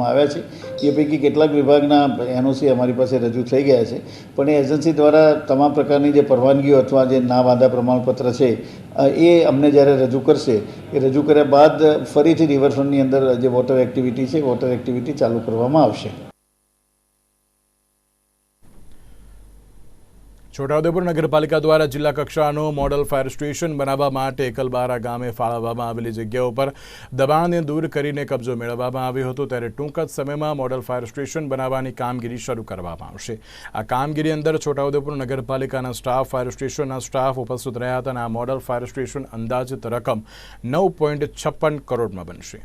આવ્યા છે. એ પૈકી કેટલાક વિભાગના એનઓસી અમારી પાસે રજૂ થઈ ગયા છે. પણ એ એજન્સી દ્વારા તમામ પ્રકારની જે પરવાનગીઓ અથવા જે ના વાંધા પ્રમાણપત્ર છે એ અમને જ્યારે રજૂ કરશે, એ રજૂ કર્યા બાદ ફરીથી રિવરફ્રન્ટની અંદર જે વોટર એક્ટિવિટી છે, વોટર એક્ટિવિટી ચાલુ કરવામાં આવશે. છોટાઉદેપુર નગરપાલિકા દ્વારા જિલ્લા કક્ષાનું મોડલ ફાયર સ્ટેશન બનાવવા માટે એકલબારા ગામે ફાળવવામાં આવેલી જગ્યા ઉપર દબાણને દૂર કરીને કબજો મેળવવામાં આવ્યો હતો ત્યારે ટૂંક જ સમયમાં મોડલ ફાયર સ્ટેશન બનાવવાની કામગીરી શરૂ કરવામાં આવશે. આ કામગીરી અંદર છોટાઉદેપુર નગરપાલિકાના સ્ટાફ, ફાયર સ્ટેશનના સ્ટાફ ઉપસ્થિત રહ્યા હતા અને આ મોડલ ફાયર સ્ટેશન અંદાજિત રકમ નવ પોઈન્ટ છપ્પન કરોડમાં બનશે.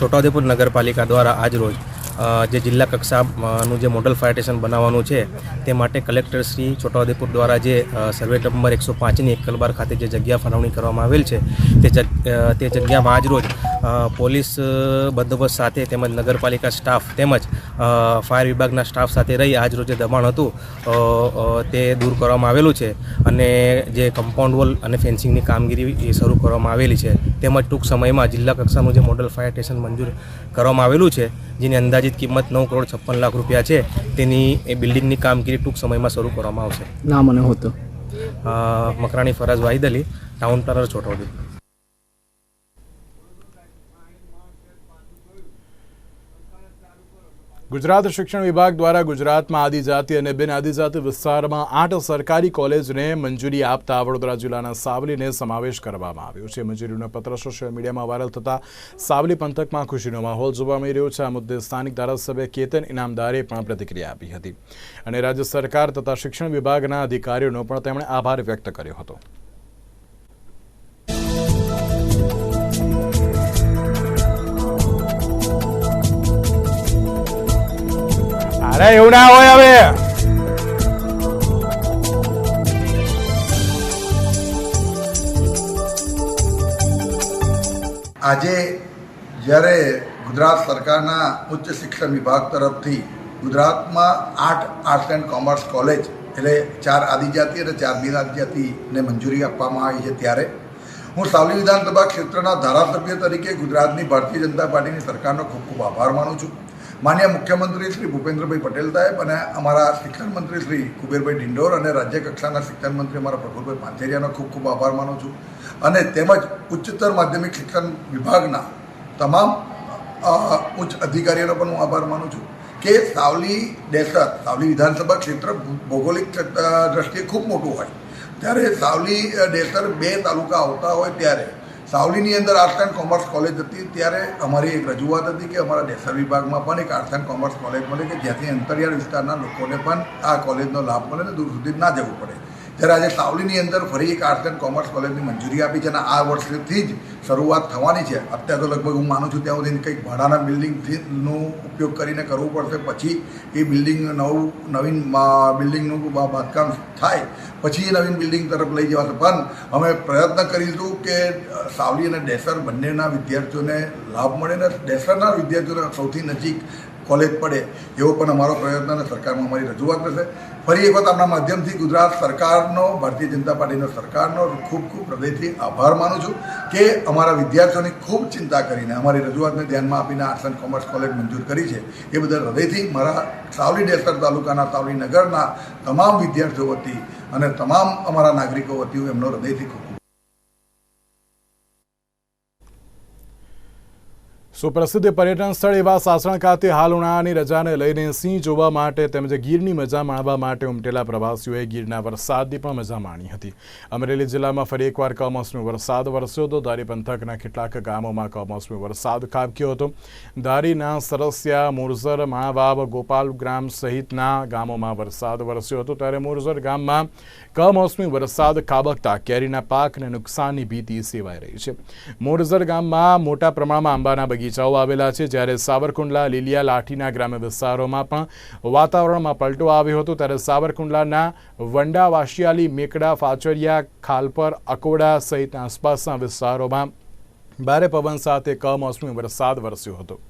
છોટાઉદેપુર નગરપાલિકા દ્વારા આજરોજ અ, જે જિલ્લા કક્ષાનું જે મોડલ ફાયર સ્ટેશન બનાવવાનું છે, તે માટે કલેક્ટર શ્રી છોટાઉદેપુર દ્વારા જે સર્વે નંબર એકસો પાંચની એકલબાર ખાતે જે જગ્યા ફાળવણી કરવામાં આવેલ છે, તે તે જગ્યામાં આજરોજ પોલીસ બંદોબસ્ત સાથે તેમજ નગરપાલિકા સ્ટાફ તેમજ ફાયર વિભાગના સ્ટાફ સાથે રહી આજરોજ જે દબાણ હતું તે દૂર કરવામાં આવેલું છે અને જે કમ્પાઉન્ડ વોલ અને ફેન્સિંગની કામગીરી શરૂ કરવામાં આવેલી છે. તેમજ ટૂંક સમયમાં જિલ્લા કક્ષાનું જે મોડલ ફાયર સ્ટેશન મંજૂર કરવામાં આવેલું છે, જેની અંદાજિત કિંમત નવ કરોડ છપ્પન લાખ રૂપિયા છે. તેની એ બિલ્ડિંગની કામગીરી ટૂંક સમયમાં શરૂ કરવામાં આવશે. નામ અને હોતો મકરાણી ફરજ વાહિદ અલી ટાઉન પ્લાનર છોટાઉદેપુર ગુજરાત શિક્ષણ વિભાગ દ્વારા ગુજરાતમાં આદિજાતિ અને બિન આદિજાતિ વિસ્તારમાં આઠ સરકારી કોલેજને મંજૂરી આપતા વડોદરા જિલ્લાના સાવલીને સમાવેશ કરવામાં આવ્યો છે. મંજૂરીનો પત્ર સોશિયલ મીડિયામાં વાયરલ થતા સાવલી પંથકમાં ખુશીનો માહોલ જોવા મળી રહ્યો છે. આ મુદ્દે સ્થાનિક ધારાસભ્ય કેતન ઇનામદારે પણ પ્રતિક્રિયા આપી હતી અને રાજ્ય સરકાર તથા શિક્ષણ વિભાગના અધિકારીઓનો પણ તેમણે આભાર વ્યક્ત કર્યો હતો. અરે એવું ના હોય હવે. આજે જ્યારે ગુજરાત સરકારના ઉચ્ચ શિક્ષણ વિભાગ તરફથી ગુજરાતમાં આઠ આર્ટ્સ એન્ડ કોમર્સ કોલેજ એટલે ચાર આદિજાતિ અને ચાર બિનઆદિજાતિને મંજૂરી આપવામાં આવી છે ત્યારે હું સાવલી વિધાનસભા ક્ષેત્રના ધારાસભ્ય તરીકે ગુજરાતની ભારતીય જનતા પાર્ટીની સરકારનો ખૂબ ખૂબ આભાર માનું છું. માન્ય મુખ્યમંત્રી શ્રી ભૂપેન્દ્રભાઈ પટેલ સાહેબ અને અમારા શિક્ષણ મંત્રી શ્રી કુબેરભાઈ ડિંડોર અને રાજ્ય કક્ષાના શિક્ષણ મંત્રી અમારા પ્રફુલભાઈ પાંથેરિયાનો ખૂબ ખૂબ આભાર માનું છું. અને તેમજ ઉચ્ચતર માધ્યમિક શિક્ષણ વિભાગના તમામ ઉચ્ચ અધિકારીઓનો પણ હું આભાર માનું છું કે સાવલી ડેસર, સાવલી વિધાનસભા ક્ષેત્ર ભૌગોલિક દ્રષ્ટિએ ખૂબ મોટું હોય. ત્યારે સાવલી ડેસર બે તાલુકા આવતા હોય ત્યારે સાવલીની અંદર આર્ટ્સ એન્ડ કોમર્સ કોલેજ હતી. ત્યારે અમારી એક રજૂઆત હતી કે અમારા દેસર વિભાગમાં પણ એક આર્ટ્સ એન્ડ કોમર્સ કોલેજ મળે કે જ્યાંથી અંતરિયાળ વિસ્તારના લોકોને પણ આ કોલેજનો લાભ મળે ને દૂર સુધી ના જવું પડે. ત્યારે આજે સાવલીની અંદર ફરી એક આર્ટ્સ એન્ડ કોમર્સ કોલેજની મંજૂરી આપી છે અને આ વર્ષથી જ શરૂઆત થવાની છે. અત્યારે તો લગભગ હું માનું છું ત્યાં સુધી કંઈક ભાડાના બિલ્ડિંગનો ઉપયોગ કરીને કરવું પડશે. પછી એ બિલ્ડિંગ નવું, નવીન બિલ્ડિંગનું બાંધકામ થાય. પછી એ નવીન બિલ્ડિંગ તરફ લઈ જવાશે. પણ અમે પ્રયત્ન કરીશું કે સાવલી અને ડેસર બંનેના વિદ્યાર્થીઓને લાભ મળે ને ડેસરના વિદ્યાર્થીઓને સૌથી નજીક કોલેજ પડે, એવો પણ અમારો પ્રયત્ન અને સરકારમાં અમારી રજૂઆત રહેશે ફરી એક વખત આપણા માધ્યમથી ગુજરાત સરકારનો, ભારતીય જનતા પાર્ટીનો સરકારનો ખૂબ ખૂબ હૃદયથી આભાર માનું છું કે અમારા વિદ્યાર્થીઓની ખૂબ ચિંતા કરીને અમારી રજૂઆતને ધ્યાનમાં આપીને આર્ટ્સ એન્ડ કોમર્સ કોલેજ મંજૂર કરી છે. એ બદલ હૃદયથી મારા સાવલી ડેસર તાલુકાના, સાવલી નગરના તમામ વિદ્યાર્થીઓ વતી અને તમામ અમારા નાગરિકો વતી હું એમનો હૃદયથી ખૂબ ખૂબ સુપ્રસિદ્ધ પર્યટન સ્થળ એવા સાસણ ખાતે હાલ ઉનાળાની રજાને લઈને સિંહ જોવા માટે તેમજ ગીરની મજા માણવા માટે ઉમટેલા પ્રવાસીઓએ ગીરના વરસાદની પણ મજા માણી હતી. અમરેલી જિલ્લામાં ફરી એકવાર કમોસમી વરસાદ વરસ્યો હતો. ધારી પંથકના કેટલાક ગામોમાં કમોસમી વરસાદ ખાબક્યો હતો. ધારીના સરસિયા, મુરઝર માણાવાવ ગોપાલ ગ્રામ સહિતના ગામોમાં વરસાદ વરસ્યો હતો. ત્યારે મુરઝર ગામમાં કમોસમી વરસાદ ખાબકતા કેરીના પાકને નુકસાનની ભીતિ સેવાઈ રહી છે. મોરઝર ગામમાં મોટા પ્રમાણમાં આંબાના બગીચાઓ આવેલા છે. જ્યારે સાવરકુંડલા, લીલિયા, લાઠીના ગ્રામ્ય વિસ્તારોમાં પણ વાતાવરણમાં પલટો આવ્યો હતો. ત્યારે સાવરકુંડલાના વંડા વાશિયાલી મેકડા, ફાચરિયા, ખાલપર, અકોડા સહિત આસપાસના વિસ્તારોમાં ભારે પવન સાથે કમોસમી વરસાદ વરસ્યો હતો.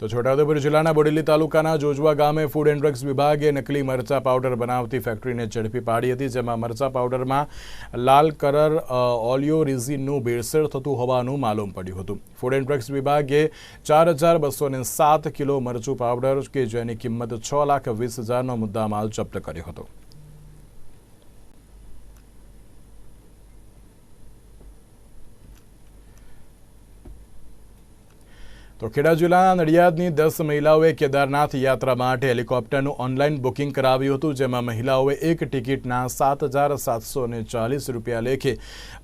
તો છોટાઉદેપુર જિલ્લાના બોડેલી તાલુકાના જોજવા ગામે ફૂડ એન્ડ ડ્રગ્સ વિભાગે નકલી મરચા પાવડર બનાવતી ફેક્ટરીને ઝડપી પાડી હતી જેમાં મરચા પાવડરમાં લાલ કલર અ, ઓલિયો રિઝિનનું ભેળસેળ થતું હોવાનું માલુમ પડ્યું હતું. ફૂડ એન્ડ ડ્રગ્સ વિભાગે ચાર હજાર બસો ને સાત કિલો મરચું પાવડર કે જેની કિંમત છ લાખ વીસ હજારનો મુદ્દામાલ જપ્ત કર્યો હતો. તો ખેડા જિલ્લાના નડિયાદની દસ મહિલાઓએ કેદારનાથ યાત્રા માટે હેલિકોપ્ટરનું ઓનલાઈન બુકિંગ કરાવ્યું હતું, જેમાં મહિલાઓએ એક ટિકિટના સાત હજાર સાતસો ચાલીસ રૂપિયા લેખે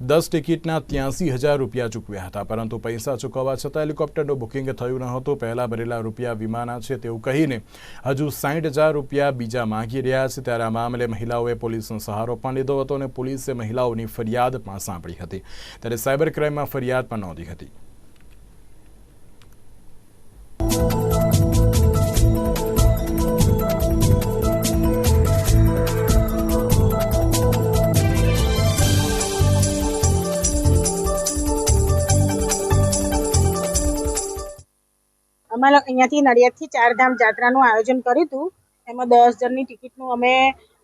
દસ ટિકિટના ત્યાંસી હજાર રૂપિયા ચૂકવ્યા હતા. પરંતુ પૈસા ચૂકવવા છતાં હેલિકોપ્ટરનું બુકિંગ થયું ન હતું. પહેલાં ભરેલા રૂપિયા વિમાના છે તેવું કહીને હજુ સાઠ હજાર રૂપિયા બીજા માંગી રહ્યા છે. ત્યારે આ મામલે મહિલાઓએ પોલીસનો સહારો પણ લીધો હતો અને પોલીસે મહિલાઓની ફરિયાદ પણ સાંભળી હતી. ત્યારે સાયબર ક્રાઇમમાં ફરિયાદ પણ નોંધી હતી. અમારે અહીંયાથી નડિયાદથી ચારધામ જાત્રાનું આયોજન કર્યું હતું. એમાં દસ જણની ટિકિટનું અમે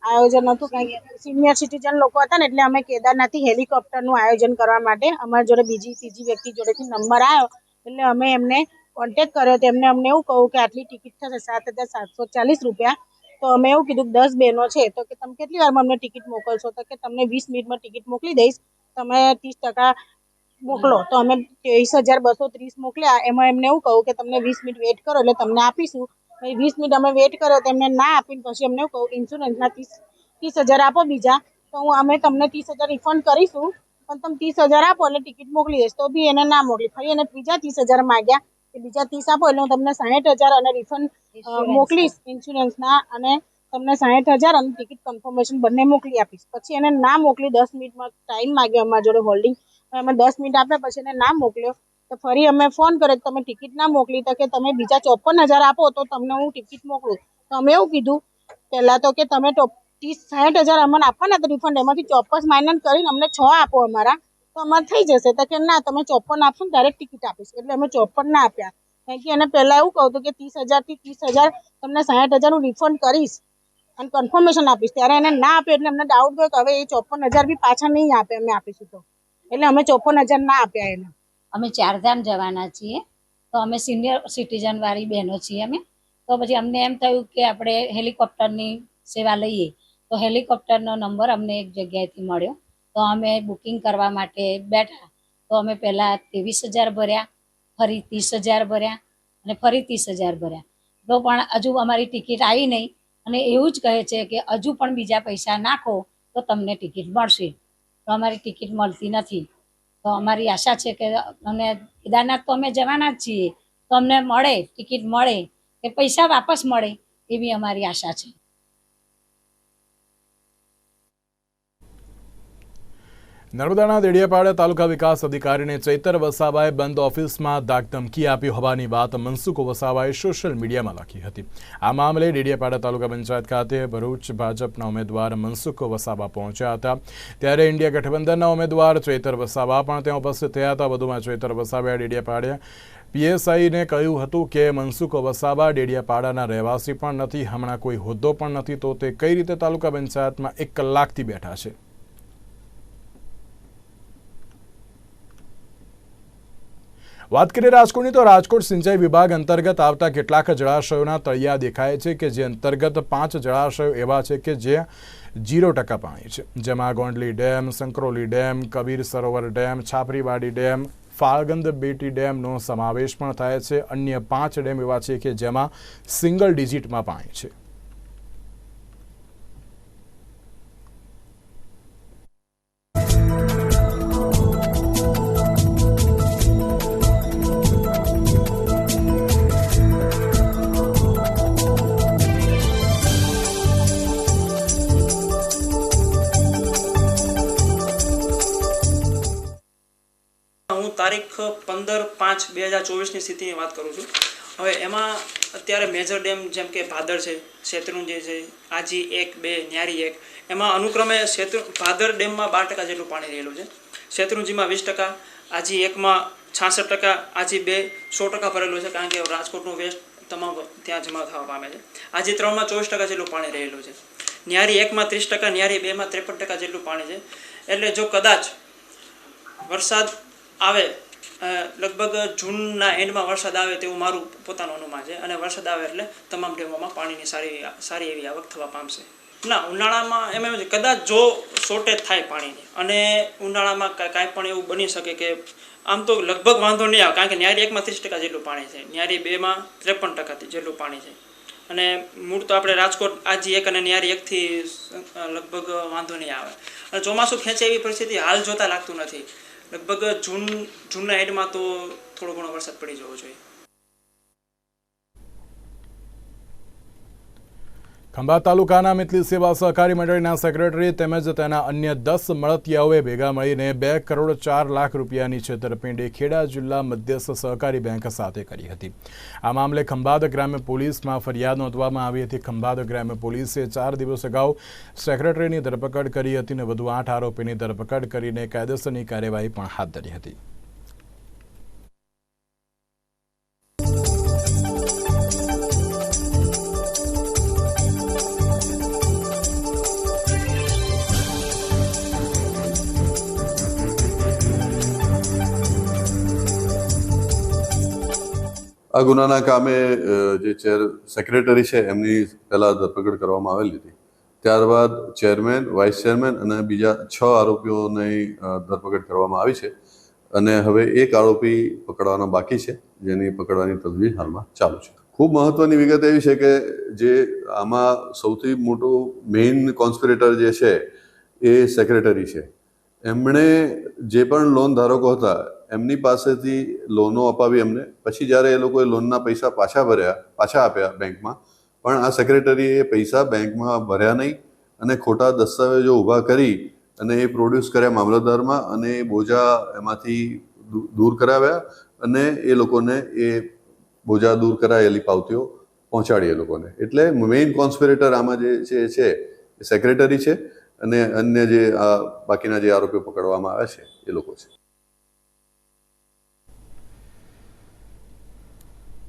આયોજન હતું. કારણ કે સિનિયર સિટીઝન લોકો હતા ને, એટલે અમે કેદારનાથથી હેલિકોપ્ટરનું આયોજન કરવા માટે અમારા જોડે બીજી, ત્રીજી વ્યક્તિ જોડેથી નંબર આવ્યો. એટલે અમે એમને કોન્ટેક કર્યો. તો એમને અમને એવું કહું કે આટલી ટિકિટ થશે સાત હજાર સાતસો ચાલીસ રૂપિયા. તો અમે એવું કીધું કે દસ બહેનો છે, તો કે તમે કેટલી વારમાં અમને ટિકિટ મોકલશો? તો કે તમને વીસ મિનિટમાં ટિકિટ મોકલી દઈશ. તમે ત્રીસ ટકા મોકલો. તો અમે ત્રેવીસ હજાર બસો ત્રીસ મોકલ્યા. એમાં એમને એવું કહું કે તમને વીસ મિનિટ વેઇટ કરો એટલે તમને આપીશું. પછી વીસ મિનિટ અમે વેઇટ કર્યો તો એમને ના આપીને પછી અમને એવું કહું ઇન્સ્યોરન્સના ત્રીસ ત્રીસ હજાર આપો બીજા. તો હું અમે તમને ત્રીસ હજાર રિફંડ કરીશું પણ તમે ત્રીસ હજાર આપો એટલે ટિકિટ મોકલી દઈશ. તો બી એને ના મોકલી. ફરી એને બીજા ત્રીસ હજાર માગ્યા કે બીજા ત્રીસ આપો એટલે હું તમને સાઠ હજાર અને રિફંડ મોકલીશ ઇન્સ્યોરન્સના અને તમને સાઠ હજાર અને ટિકિટ કન્ફર્મેશન બંને મોકલી આપીશ. પછી એને ના મોકલી દસ મિનિટમાં ટાઈમ માગ્યો અમારા જોડે હોલ્ડિંગ અમે દસ મિનિટ આપ્યા પછી એને ના મોકલ્યો. તો ફરી અમે ફોન કર્યો તમે ટિકિટ ના મોકલી તો કે તમે બીજા ચોપન હજાર આપો તો તમને હું ટિકિટ મોકલું. તો અમે એવું કીધું, પહેલાં તો કે તમે ત્રીસ સાઠ હજાર અમને આપવાના તો રિફંડ એમાંથી ચોપસ માઇનસ કરીને અમને છ આપો અમારા. તો અમારે થઈ જશે. તો કે ના, તમે ચોપન આપશો ને ડાયરેક્ટ ટિકિટ આપીશ. એટલે અમે ચોપન ના આપ્યા. કારણ કે એને પહેલાં એવું કહું હતું કે ત્રીસ હજારથી ત્રીસ હજાર તમને સાઠ હજાર હું રિફંડ કરીશ અને કન્ફર્મેશન આપીશ. ત્યારે એને ના આપ્યું એટલે અમને ડાઉટ ગયો કે હવે એ ચોપન હજાર બી પાછા નહીં આપે અમે આપીશું તો. એટલે અમે ચોપન હજાર ના આપ્યા એને. અમે ચારધામ જવાના છીએ. તો અમે સિનિયર સિટીઝન વાળી બહેનો છીએ અમે. તો પછી અમને એમ થયું કે આપણે હેલિકોપ્ટરની સેવા લઈએ. તો હેલિકોપ્ટરનો નંબર અમને એક જગ્યાએથી મળ્યો. તો અમે બુકિંગ કરવા માટે બેઠા. તો અમે પહેલાં ત્રેવીસ હજાર ભર્યા, ફરી ત્રીસ હજાર ભર્યા અને ફરી ત્રીસ હજાર ભર્યા. તો પણ હજુ અમારી ટિકિટ આવી નહીં. અને એવું જ કહે છે કે હજુ પણ બીજા પૈસા નાખો તો તમને ટિકિટ મળશે. તો અમારી ટિકિટ મળતી નથી. તો અમારી આશા છે કે અમે કેદારનાથ તો અમે જવાના જ છીએ. તો અમને મળે, ટિકિટ મળે, કે પૈસા વાપસ મળે એવી અમારી આશા છે. નર્મદાના દેડિયાપાડા તાલુકા વિકાસ અધિકારીને ચૈતર વસાવાએ બંધ ઓફિસમાં દાગધમકી આપી હોવાની વાત મનસુખ વસાવાએ સોશિયલ મીડિયામાં લખી હતી. આ મામલે દેડિયાપાડા તાલુકા પંચાયત ખાતે ભરૂચ ભાજપના ઉમેદવાર મનસુખ વસાવા પહોંચ્યા હતા. ત્યારે ઇન્ડિયા ગઠબંધનના ઉમેદવાર ચૈતર વસાવા પણ ત્યાં ઉપસ્થિત થયા હતા. વધુમાં ચૈતર વસાવાએ દેડિયાપાડ્યા પીએસઆઈને કહ્યું હતું કે મનસુખ વસાવા ડેડિયાપાડાના રહેવાસી પણ નથી. હમણાં કોઈ હોદ્દો પણ નથી. તો તે કઈ રીતે તાલુકા પંચાયતમાં એક કલાકથી બેઠા છે? વાત કરીએ રાજકોટની, તો રાજકોટ સિંચાઈ વિભાગ અંતર્ગત આવતા કેટલાક જળાશયોના તળિયા દેખાય છે કે જે અંતર્ગત પાંચ જળાશયો એવા છે કે જે જીરો ટકા પાણી છે. જેમાં Gondli dam, Sankroli dam, Kabir Sarovar dam, Chhapriwadi dam, ફાળગંદ બેટી ડેમનો સમાવેશ પણ થાય છે. અન્ય પાંચ ડેમ એવા છે કે જેમાં સિંગલ ડિજિટમાં પાણી છે. હું તારીખ પંદર પાંચ બે હજાર ચોવીસની સ્થિતિની વાત કરું છું. હવે એમાં અત્યારે મેજર ડેમ જેમ કે ભાદર છે શેત્રુંજય છે, આજી એક, બે, ન્યારી એક, એમાં અનુક્રમે શેત્રુ, ભાદર ડેમમાં બાર ટકા જેટલું પાણી રહેલું છે. શેત્રુંજીમાં વીસ ટકા, આજી એકમાં છાસઠ ટકા, આજી બે સો ટકા ભરેલું છે કારણ કે રાજકોટનું વેસ્ટ તમામ ત્યાં જમા થવા પામે છે. આજી ત્રણમાં ચોવીસ ટકા જેટલું પાણી રહેલું છે. ન્યારી એકમાં ત્રીસ ટકા, ન્યારી બેમાં ત્રેપન ટકા જેટલું પાણી છે. એટલે જો કદાચ વરસાદ આવે લગભગ જૂનના એન્ડમાં વરસાદ આવે તેવું મારું પોતાનું અનુમાન છે. અને વરસાદ આવે એટલે તમામ ડેમોમાં પાણીની સારી સારી એવી આવક થવા પામશે. ના, ઉનાળામાં એમ એમ કદાચ જો શોર્ટેજ થાય પાણીની, અને ઉનાળામાં કાંઈ પણ એવું બની શકે કે આમ તો લગભગ વાંધો નહીં આવે, કારણ કે ન્યારી એકમાં ત્રીસ ટકા જેટલું પાણી છે, ન્યારી બેમાં ત્રેપન ટકા જેટલું પાણી છે. અને મૂળ તો આપણે રાજકોટ આજી એક અને ન્યારી એકથી લગભગ વાંધો નહીં આવે. અને ચોમાસું ખેંચે એવી પરિસ્થિતિ હાલ જોતા લાગતું નથી. લગભગ જૂન જૂનના એન્ડમાં તો થોડો ઘણો વરસાદ પડી જવો જોઈએ. ખંભાત તાલુકાના મિતલી સેવા સહકારી મંડળીના સેક્રેટરી તેમજ તેના અન્ય દસ મળતિયાઓએ ભેગા મળીને બે કરોડ ચાર લાખ રૂપિયાની છેતરપિંડી ખેડા જિલ્લા મધ્યસ્થ સહકારી બેંક સાથે કરી હતી. આ મામલે ખંભાત ગ્રામ્ય પોલીસમાં ફરિયાદ નોંધવામાં આવી હતી. ખંભાત ગ્રામ્ય પોલીસે ચાર દિવસ અગાઉ સેક્રેટરીની ધરપકડ કરી હતી અને વધુ આઠ આરોપીની ધરપકડ કરીને કાયદેસરની કાર્યવાહી પણ હાથ ધરી હતી. આ ગુનાના કામે જે ચેર સેક્રેટરી છે, એમની પહેલાં ધરપકડ કરવામાં આવેલી હતી. ત્યારબાદ ચેરમેન વાઇસ ચેરમેન અને બીજા છ આરોપીઓની ધરપકડ કરવામાં આવી છે. અને હવે એક આરોપી પકડવાનો બાકી છે, જેની પકડવાની તજવીજ હાલમાં ચાલુ છે. ખૂબ મહત્વની વિગત એવી છે કે જે આમાં સૌથી મોટું મેઇન કોન્સ્પિરેટર જે છે, એ સેક્રેટરી છે. એમણે જે પણ લોન ધારકો હતા એમની પાસેથી લોનો અપાવી એમને. પછી જ્યારે એ લોકોએ લોનના પૈસા પાછા ભર્યા, પાછા આપ્યા બેંકમાં, પણ આ સેક્રેટરીએ એ પૈસા બેંકમાં ભર્યા નહીં અને ખોટા દસ્તાવેજો ઊભા કરી અને એ પ્રોડ્યુસ કર્યા મામલતદારમાં અને એ બોજા એમાંથી દૂર કરાવ્યા અને એ લોકોને એ બોજા દૂર કરાયેલી પાવતીઓ પહોંચાડી એ લોકોને. એટલે મેઇન કોન્સ્પિરેટર આમાં જે છે, એ સેક્રેટરી છે અને અન્ય જે આ બાકીના જે આરોપીઓ પકડવામાં આવ્યા છે, એ લોકો છે.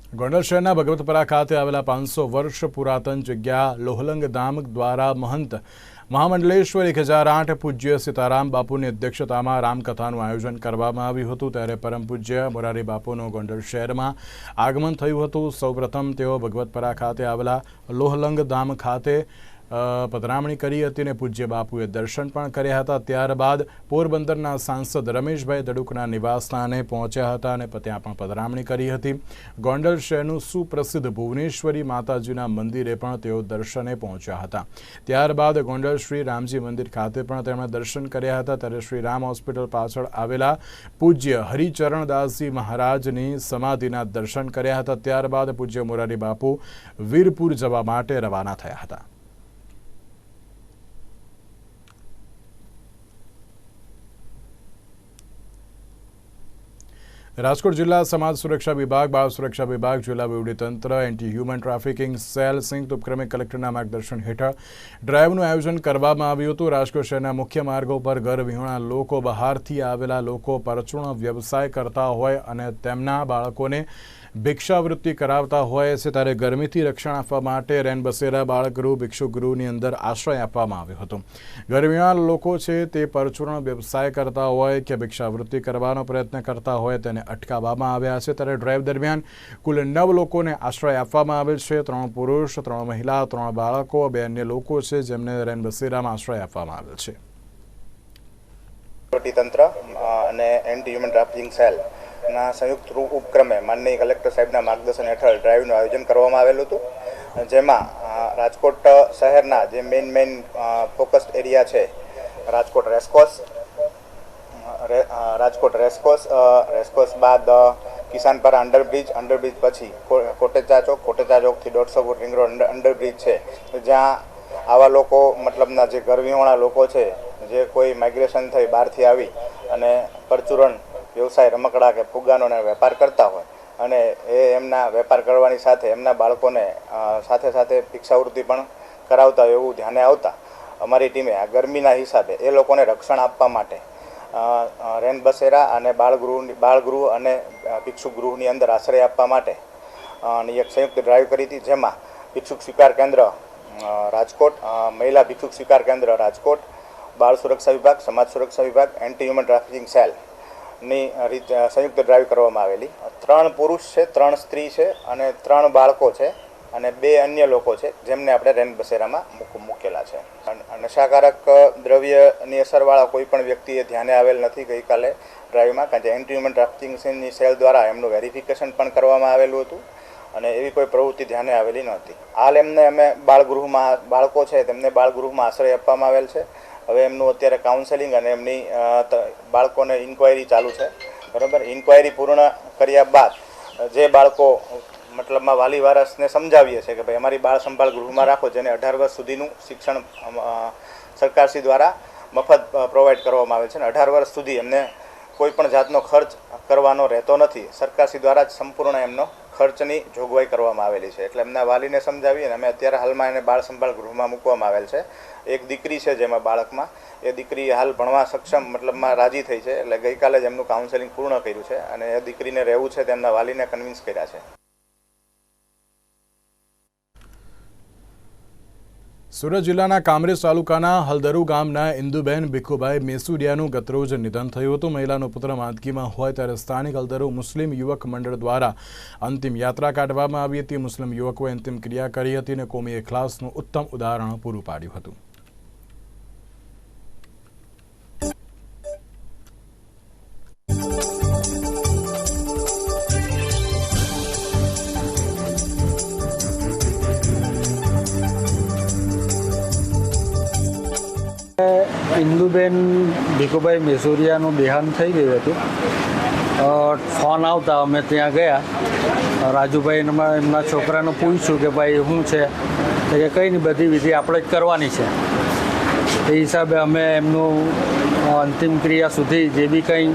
ગોંડલ શહેરના ભગવતપરા ખાતે આવેલા પાંચસો વર્ષ પુરાતન જગ્યા લોહલંગ ધામ દ્વારા મહંત મહામંડલેશ્વર એક હજાર આઠ પૂજ્ય સીતારામ બાપુની અધ્યક્ષતામાં રામકથાનું આયોજન કરવામાં આવ્યું હતું. ત્યારે પરમ પૂજ્ય મોરારી બાપુનું ગોંડલ શહેરમાં આગમન થયું હતું. સૌપ્રથમ તેઓ ભગવતપરા ખાતે આવેલા લોહલંગ ધામ ખાતે પધરામણી કરી હતી અને પૂજ્ય બાપુએ દર્શન પણ કર્યા હતા. ત્યારબાદ પોરબંદરના સાંસદ રમેશભાઈ દડુકના નિવાસસ્થાને પહોંચ્યા હતા અને ત્યાં પણ પધરામણી કરી હતી. ગોંડલ શહેરનું સુપ્રસિદ્ધ ભુવનેશ્વરી માતાજીના મંદિરે પણ તેઓ દર્શને પહોંચ્યા હતા. ત્યારબાદ ગોંડલ શ્રી રામજી મંદિર ખાતે પણ તેમણે દર્શન કર્યા હતા. ત્યારે શ્રી રામ હોસ્પિટલ પાછળ આવેલા પૂજ્ય હરિચરણદાસજી મહારાજની સમાધિના દર્શન કર્યા હતા. ત્યારબાદ પૂજ્ય મોરારી બાપુ વીરપુર જવા માટે રવાના થયા હતા. રાજકોટ જિલ્લા સમાજ સુરક્ષા વિભાગ, બાળ સુરક્ષા વિભાગ, જિલ્લા વહીવટીતંત્ર એન્ટી હ્યુમન ટ્રાફિકિંગ, સેલ સંયુક્ત ઉપક્રમે કલેક્ટરના માર્ગદર્શન હેઠળ ડ્રાઈવનું આયોજન કરવામાં આવ્યું હતું. રાજકોટ શહેરના મુખ્ય માર્ગો પર ઘર વિહોણા લોકો બહારથી આવેલા લોકો પરચૂર્ણ વ્યવસાય કરતા હોય અને તેમના બાળકોને ભિક્ષાવૃત્તિ કરાવતા હોય છે ત્યારે ગરમીથી રક્ષણ આપવા માટે રેનબસેરા બાળગૃહ ભિક્ષુગૃહની અંદર આશ્રય આપવામાં આવ્યો હતો. ગરમીમાં લોકો છે તે પરચૂર્ણ વ્યવસાય કરતા હોય કે ભિક્ષાવૃત્તિ કરવાનો પ્રયત્ન કરતા હોય તેને અટકાવવામાં આવ્યા છે. ત્યારે ડ્રાઈવ દરમિયાન કુલ નવ લોકોને આશ્રય આપવામાં આવેલ છે. ત્રણ પુરુષ, ત્રણ મહિલા, ત્રણ બાળકો, બે અન્ય લોકો છે જેમને રેનબસેરામાં આશ્રય આપવામાં આવેલ છે. તંત્ર અને એન્ટી હ્યુમન ટ્રાફિકિંગ સેલના સંયુક્ત ઉપક્રમે માનનીય કલેક્ટર સાહેબના માર્ગદર્શન હેઠળ ડ્રાઈવનું આયોજન કરવામાં આવેલું હતું. જેમાં રાજકોટ શહેરના જે મેઇન મેઇન ફોકસ્ડ એરિયા છે, Rajkot racecourse Rajkot racecourse racecourse બાદ કિસાનપરા અંડરબ્રિજ અંડરબ્રિજ પછી કોટેચા ચોક, કોટેચા ચોકથી દોઢસો foot ring road under- underbridge છે. જ્યાં આવા લોકો, મતલબના જે ગરમીવાળા લોકો છે, જે કોઈ માઇગ્રેશન થઈ બહારથી આવી અને પરચુરણ વ્યવસાય રમકડા કે ફુગ્ગાનોને વેપાર કરતા હોય અને એ એમના વેપાર કરવાની સાથે એમના બાળકોને સાથે સાથે ભિક્ષાવૃત્તિ પણ કરાવતા હોય એવું ધ્યાને આવતા. અમારી ટીમે આ ગરમીના હિસાબે એ લોકોને રક્ષણ આપવા માટે રેન બસેરા અને બાળગૃહની, બાળગૃહ અને ભિક્ષુક ગૃહની અંદર આશ્રય આપવા માટે એક સંયુક્ત ડ્રાઈવ કરી હતી જેમાં ભિક્ષુક સ્વીકાર કેન્દ્ર રાજકોટ મહિલા ભિક્ષુક સ્વીકાર કેન્દ્ર રાજકોટ, બાળ સુરક્ષા વિભાગ, સમાજ સુરક્ષા વિભાગ એન્ટી હ્યુમન ટ્રાફિકિંગ સેલ ની રીતે સંયુક્ત ડ્રાઈવ કરવામાં આવેલી. ત્રણ પુરુષ છે, ત્રણ સ્ત્રી છે અને ત્રણ બાળકો છે અને બે અન્ય લોકો છે, જેમને આપણે રેન બસેરામાં મૂક- મૂકેલા છે. નશાકારક દ્રવ્યની અસરવાળા કોઈ પણ વ્યક્તિએ ધ્યાને આવેલ નથી ગઈકાલે ડ્રાઈવમાં કારણ કે એન્ટી હ્યુમન ટ્રાફિકિંગની સેલ દ્વારા એમનું વેરિફિકેશન પણ કરવામાં આવેલું હતું અને એવી કોઈ પ્રવૃત્તિ ધ્યાને આવેલી નહોતી. હાલ એમને અમે બાળગૃહમાં, બાળકો છે તેમને બાળગૃહમાં આશ્રય આપવામાં આવેલ છે હવે એમનું અત્યારે કાઉન્સેલિંગ અને એમની બાળકોને ઇન્ક્વાયરી ચાલુ છે. બરાબર? ઇન્ક્વાયરી પૂર્ણ કર્યા બાદ, જે બાળકો મતલબમાં વાલી વારસને સમજાવીએ છીએ કે ભાઈ અમારી બાળ સંભાળ ગૃહમાં રાખો, જેને અઢાર વર્ષ સુધીનું શિક્ષણ સરકારશ્રી દ્વારા મફત પ્રોવાઈડ કરવામાં આવે છે અને અઢાર વર્ષ સુધી એમને કોઈ પણ જાતનો ખર્ચ કરવાનો રહેતો નથી. સરકારશ્રી દ્વારા જ સંપૂર્ણ એમનો ખર્ચની જોગવાઈ કરવામાં આવેલી છે. એટલે એમના વાલીને સમજાવીએ અને અમે અત્યારે હાલમાં એને બાળ સંભાળ ગૃહમાં મૂકવામાં આવેલ છે. એક દીકરી છે જેમાં બાળકમાં. એ દીકરી હાલ ભણવા સક્ષમ મતલબમાં રાજી થઈ છે. એટલે ગઈકાલે જ એમનું કાઉન્સેલિંગ પૂર્ણ કર્યું છે અને એ દીકરીને રહેવું છે, તેમના વાલીને કન્વિન્સ કર્યા છે. સુરત જિલ્લાના કામરેજ તાલુકાના હલદરુ ગામના ઇન્દુબેન ભીખુભાઈ મેસુડિયાનું ગતરોજ નિધન થયું હતું. મહિલાનો પુત્ર માંદગીમાં હોય ત્યારે સ્થાનિક હલદરુ મુસ્લિમ યુવક મંડળ દ્વારા અંતિમ યાત્રા કાઢવામાં આવી હતી. મુસ્લિમ યુવકોએ અંતિમ ક્રિયા કરી હતી અને કોમી એખલાસનું ઉત્તમ ઉદાહરણ પૂરું પાડ્યું હતું. ઇન્દુબેન ભીખુભાઈ મેસુરિયાનું દેહાંત થઈ ગયું હતું. ફોન આવતા અમે ત્યાં ગયા. રાજુભાઈ એમાં એમના છોકરાને પૂછ્યું કે ભાઈ શું છે? તો કે કંઈ નહીં બધી વિધિ આપણે જ કરવાની છે. એ હિસાબે અમે એમનું અંતિમ ક્રિયા સુધી જે બી કંઈ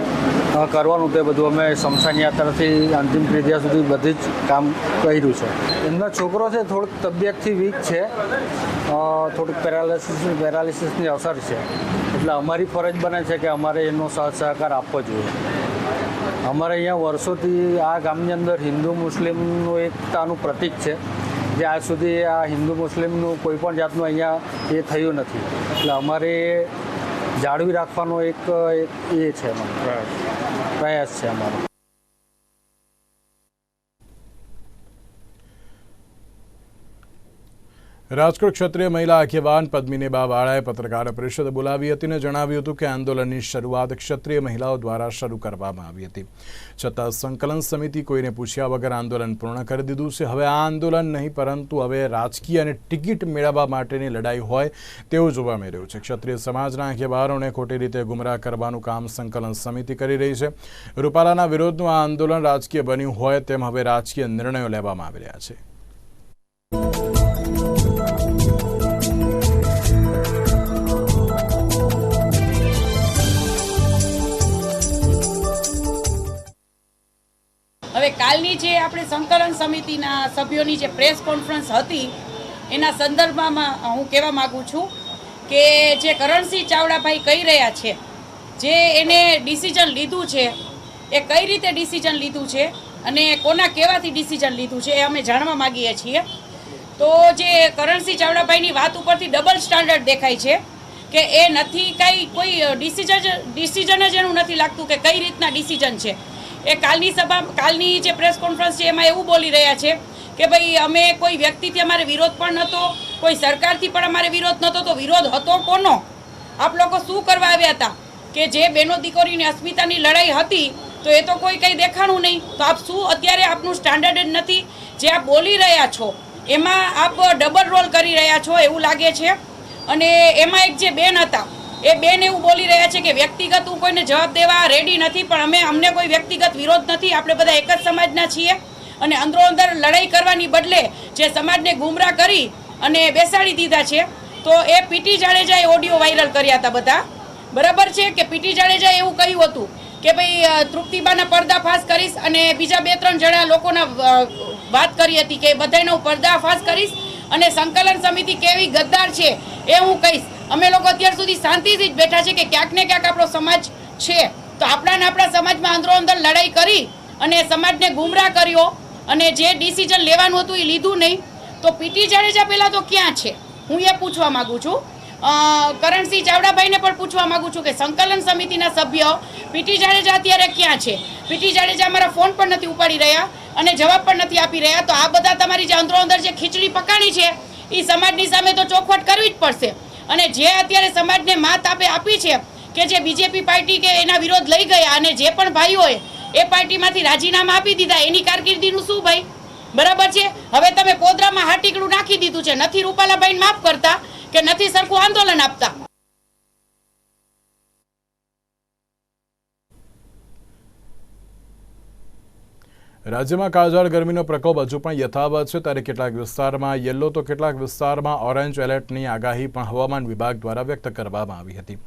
કરવાનું તે બધું અમે શમશાન યાત્રાથી અંતિમ ક્રિયા સુધી બધી જ કામ કર્યું છે. એમનો છોકરો છે, થોડુંક તબિયતથી વીક છે. થોડુંક પેરાલિસિસ પેરાલિસિસની અસર છે. એટલે અમારી ફરજ બને છે કે અમારે એનો સાથ સહકાર આપવો જોઈએ. અમારે અહીંયા વર્ષોથી આ ગામની અંદર હિન્દુ મુસ્લિમનું એકતાનું પ્રતીક છે. જે આજ સુધી આ હિન્દુ મુસ્લિમનું કોઈ પણ જાતનું અહીંયા એ થયું નથી. એટલે અમારે જાળવી રાખવાનો એક એ છે અમારો. પ્રયાસ છે અમારો. રાજકોટ ક્ષત્રિય મહિલા આગેવાન પદ્મિની બાવાળાએ પત્રકાર પરિષદ બોલાવી હતી અને જણાવ્યું હતું કે આંદોલનની શરૂઆત ક્ષત્રિય મહિલાઓ દ્વારા શરૂ કરવામાં આવી હતી. છતાં સંકલન સમિતિ કોઈને પૂછ્યા વગર આંદોલન પૂર્ણ કરી દીધું છે. હવે આ આંદોલન નહીં, પરંતુ હવે રાજકીય અને ટિકિટ મેળવવા માટેની લડાઈ હોય તેવું જોવા મળી રહ્યું છે. ક્ષત્રિય સમાજના આગેવાનોને ખોટી રીતે ગુમરાહ કરવાનું કામ સંકલન સમિતિ કરી રહી છે. રૂપાલાના વિરોધનું આ આંદોલન રાજકીય બન્યું હોય તેમ હવે રાજકીય નિર્ણયો લેવામાં આવી રહ્યા છે. કાલની જે આપણે સંકલન સમિતિના સભ્યોની જે પ્રેસ કોન્ફરન્સ હતી, એના સંદર્ભમાં હું કહેવા માગું છું કે જે કરણસિંહ ચાવડાભાઈ કહી રહ્યા છે, જે એને ડિસિઝન લીધું છે, એ કઈ રીતે ડિસિઝન લીધું છે અને કોના કહેવાથી ડિસિઝન લીધું છે એ અમે જાણવા માગીએ છીએ. તો જે કરણસિંહ ચાવડાભાઈની વાત ઉપરથી ડબલ સ્ટાન્ડર્ડ દેખાય છે કે એ નથી કાંઈ કોઈ ડિસિઝન ડિસિઝન જ એનું નથી લાગતું કે કઈ રીતના ડિસિઝન છે. એ કાલની સભા, કાલની જે પ્રેસ કોન્ફરન્સ છે, એમાં એવું બોલી રહ્યા છે કે ભાઈ, અમે કોઈ વ્યક્તિથી અમારે વિરોધ પણ નહોતો કોઈ સરકારથી પણ અમારે વિરોધ નહોતો તો વિરોધ હતો કોનો? આપ લોકો શું કરવા આવ્યા હતા? કે જે બેનો દીકરીની અસ્મિતાની લડાઈ હતી, તો એ તો કોઈ કંઈ દેખાણું નહીં. તો આપ શું અત્યારે આપનું સ્ટાન્ડર્ડ જ નથી? જે આપ બોલી રહ્યા છો, એમાં આપ ડબલ રોલ કરી રહ્યા છો એવું લાગે છે? અને એમાં એક જે બેન હતા એ બેન એવું બોલી રહ્યા છે કે વ્યક્તિગત હું કોઈને જવાબ દેવા રેડી નથી, પણ અમે, અમને કોઈ વ્યક્તિગત વિરોધ નથી. આપણે બધા એક જ સમાજના છીએ અને અંદરો અંદર લડાઈ કરવાની બદલે જે સમાજને ગુમરાહ કરી અને બેસાડી દીધા છે, તો એ પીટી જાડેજાએ ઓડિયો વાયરલ કર્યા હતા બધા. બરાબર છે કે પીટી જાડેજાએ એવું કહ્યું હતું કે ભાઈ તૃપ્તિબાના પર્દાફાશ કરીશ અને બીજા બે ત્રણ જણા લોકોના વાત કરી હતી કે બધાનો પર્દાફાશ કરીશ અને સંકલન સમિતિ કેવી ગદ્દાર છે એ હું કહીશ. અમે લોકો અત્યાર સુધી શાંતિથી જ બેઠા છે કે ક્યાંક ને ક્યાંક આપણો સમાજ છે. તો આપણા ને આપણા સમાજમાં અંદરો અંદર લડાઈ કરી અને સમાજને ગુમરાહ કર્યો અને જે ડિસિઝન લેવાનું હતું એ લીધું નહીં. તો પીટી જાડેજા પહેલાં તો ક્યાં છે? હું એ પૂછવા માગું છું. કરણસિંહ ચાવડાભાઈને પણ પૂછવા માંગુ છું કે સંકલન સમિતિના સભ્ય પીટી જાડેજા અત્યારે ક્યાં છે? પીટી જાડેજા અમારા ફોન પણ નથી ઉપાડી રહ્યા અને જવાબ પણ નથી આપી રહ્યા. તો આ બધા તમારી જે અંદરો અંદર જે ખીચડી પકાણી છે એ સમાજની સામે તો ચોખવટ કરવી જ પડશે. અને જે અત્યારે સમાજને માત આપે આપી છે કે જે બીજેપી પાર્ટી કે એના વિરોધ લઈ ગયા અને જે પણ ભાઈઓએ એ પાર્ટીમાંથી રાજીનામા આપી દીધા, એની કારકિર્દીનું શું ભાઈ? બરાબર છે? હવે તમે પોદરામાં હાટીકડું નાખી દીધું છે. નથી રૂપાલાભાઈ માફ કરતા કે નથી સરખું આંદોલન આપતા. રાજ્યમાં કાળઝાળ ગરમીનો પ્રકોપ હજુ પણ યથાવત છે. ત્યારે કેટલાક વિસ્તારમાં યલો તો કેટલાક વિસ્તારમાં ઓરેન્જ એલર્ટની આગાહી પણ હવામાન વિભાગ દ્વારા વ્યક્ત કરવામાં આવી હતી.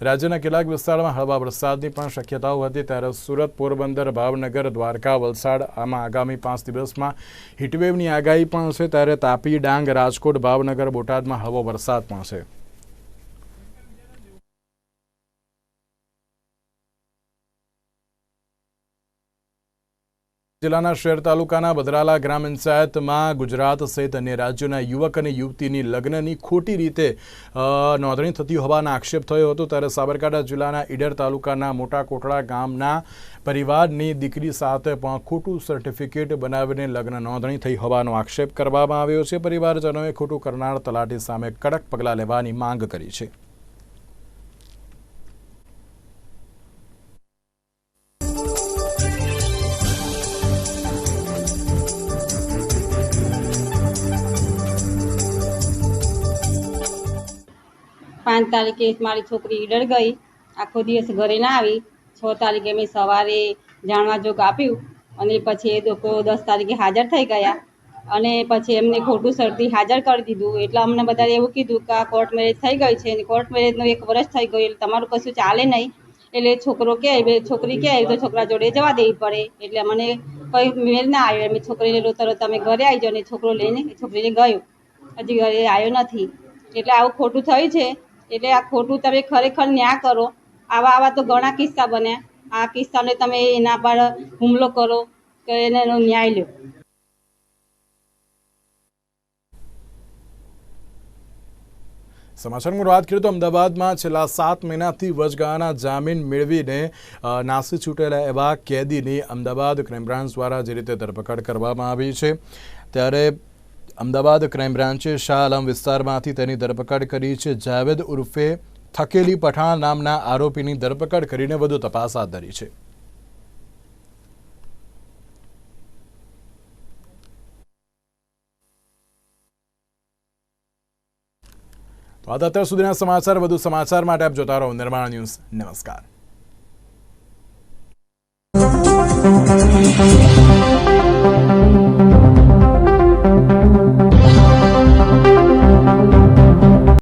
રાજ્યના કેટલાક વિસ્તારમાં હળવા વરસાદની પણ શક્યતાઓ હતી. ત્યારે સુરત, પોરબંદર, ભાવનગર, દ્વારકા, વલસાડ આમાં આગામી પાંચ દિવસમાં હીટવેવની આગાહી પણ છે. ત્યારે તાપી, ડાંગ, રાજકોટ, ભાવનગર, બોટાદમાં હળવો વરસાદ પણ છે. જિલ્લાના શહેર તાલુકાના બદરાલા ગ્રામ પંચાયતમાં ગુજરાત સહિત અન્ય રાજ્યોના યુવક અને યુવતીની લગ્નની ખોટી રીતે નોંધણી થતી હોવાનો આક્ષેપ થયો હતો. ત્યારે સાબરકાંઠા જિલ્લાના ઈડર તાલુકાના મોટા કોટડા ગામના પરિવારની દીકરી સાથે પણ ખોટું સર્ટિફિકેટ બનાવીને લગ્ન નોંધણી થઈ હોવાનો આક્ષેપ કરવામાં આવ્યો છે. પરિવારજનોએ ખોટું કરનાર તલાટી સામે કડક પગલાં લેવાની માંગ કરી છે. પાંચ તારીખે મારી છોકરી ઈડર ગઈ. આખો દિવસ ઘરે ના આવી. છ તારીખે મેં સવારે જાણવા જોગ આપ્યું અને પછી એ લોકો દસ તારીખે હાજર થઈ ગયા. અને પછી એમને ખોટું શરતી હાજર કરી દીધું. એટલે અમને બધાએ એવું કીધું કે આ કોર્ટ મેરેજ થઈ ગઈ છે અને કોર્ટ મેરેજનું એક વર્ષ થઈ ગયું એટલે તમારું કશું ચાલે નહીં. એટલે છોકરો કે છોકરી કે તો છોકરા જોડે જવા દેવી પડે. એટલે મને કંઈ મેળ ના આવ્યો. એમ છોકરીને લો તરત તમે ઘરે આવી જાઓ. અને છોકરો લઈને, છોકરીને ગયો. હજી ઘરે આવ્યો નથી. એટલે આવું ખોટું થયું છે. એટલે આ ખોટું તમે ખરેખર ન્યાય કરો. આવા આવા તો ઘણા કિસ્સા બન્યા. આ કિસ્સાને તમે એના પર હુમલો કરો કે એને ન્યાય લો સમાચારમાં વાત કરીએ તો અમદાવાદમાં છેલ્લા સાત મહિનાથી વચગાળાના જામીન મેળવીને નાસી છૂટેલા એવા કેદીની અમદાવાદ ક્રાઇમ બ્રાન્ચ દ્વારા જે રીતે ધરપકડ કરવામાં આવી છે, ત્યારે અમદાવાદ ક્રાઇમ બ્રાન્ચે શાહ આલમ વિસ્તારમાંથી તેની ધરપકડ કરી છે. જાવેદ ઉર્ફે થકેલી પઠાણ નામના આરોપીની ધરપકડ કરીને વધુ તપાસ હાથ ધરી છે. તો અત્યાર સુધીના સમાચાર, વધુ સમાચાર માટે આપ જોતા રહો નિર્માણ ન્યૂઝ. નમસ્કાર.